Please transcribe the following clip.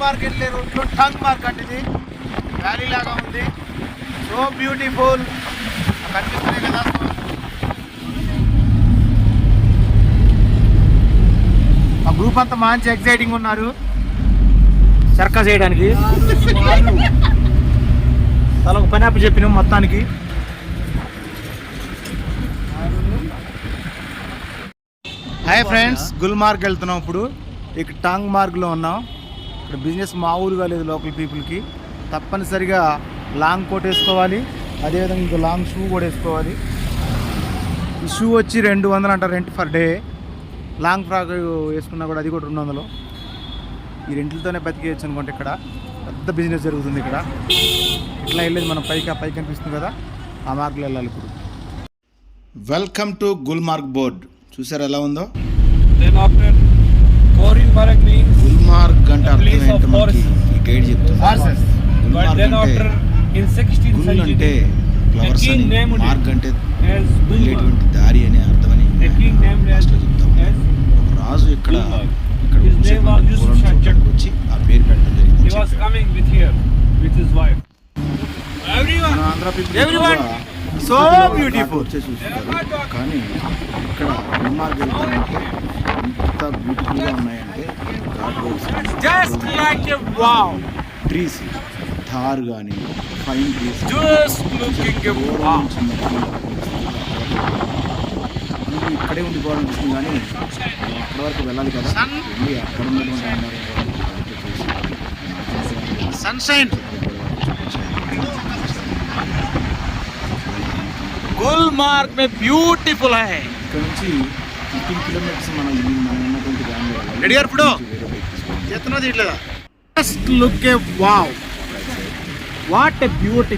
గుల్మార్గ్ వెళ్ళే రూట్లో tongue mark అంటే ఇది. వ్యాలీ లాగా ఉంది. So beautiful. కనిపిస్తున్నాయి కదా. ఆ గ్రూప్ అంతా మంచి ఎక్సైటింగ్ ఉన్నారు. సర్కస్ చేయడానికి చాలా ఒక పని అప్పు చెప్పినాం మొత్తానికి. హాయ్ ఫ్రెండ్స్ గుల్మార్గ్ వెళ్తున్నాం ఇప్పుడు. ఇక టాంగ్ మార్గ్లో ఉన్నాం. ఇక్కడ బిజినెస్ మా ఊరుగా లేదు లోకల్ పీపుల్కి. తప్పనిసరిగా లాంగ్ కోట్ వేసుకోవాలి. అదేవిధంగా ఇంకో లాంగ్ షూ కూడా వేసుకోవాలి. ఈ షూ వచ్చి రెండు వందలు అంటారు rent for day. Long frock వేసుకున్నా కూడా అది కూడా రెండు వందలు. ఈ రెంట్లతోనే బతికేయచ్చు అనుకుంటే ఇక్కడ పెద్ద బిజినెస్ జరుగుతుంది ఇక్కడ. ఇట్లా వెళ్ళేది మనం పైకి ఆ పైకి కనిపిస్తుంది కదా ఆ మార్కులు వెళ్ళాలి ఇప్పుడు. వెల్కమ్ టు గుల్మార్గ్ బోర్డ్ చూసారు ఎలా ఉందో? అంటే after in 16th గుల్ అంటే century, ఫ్లవర్స్ అని మార్గ్ అంటే. వెళ్ళేటువంటి దారి అని అర్థమని The king named as, లాస్ట్లో చెప్తాం as ఒక రాజు ఇక్కడ. ఇక్కడ వచ్చి ఆ పేరు పెట్టడం జరిగింది he was coming with here with his wife. Everyone, మన ఆంధ్ర people Everyone. ఎక్కువగా So సిటీలో beautiful. వచ్చే చూస్తారు కానీ ఇక్కడ గుల్మార్గ్ వెళ్తామంటే ఎంత బ్యూటిఫుల్గా ఉన్నాయంటే like a wow, trees Thar కానీ fine trees just looking a wow. మనకి ఇక్కడే ఉండిపోవాలనిపిస్తుంది కానీ అక్కడ వరకు వెళ్ళాలి కదా వెళ్ళి అక్కడ ఉన్నటువంటి అమ్మాయి సన్షైన్ गुलमार्ग में ब्यूटीफुल है ఇక్కడ నుంచి ఫిఫ్టీన్ కిలోమీటర్స్ మనం ఈ మనం ఉన్నటువంటి దాని వెళ్ళాలి. Ready, ఇప్పుడు? వేరే bike తీసుకోవాలి. ఎత్తనది ఇట్లేదా just look a wow what a beauty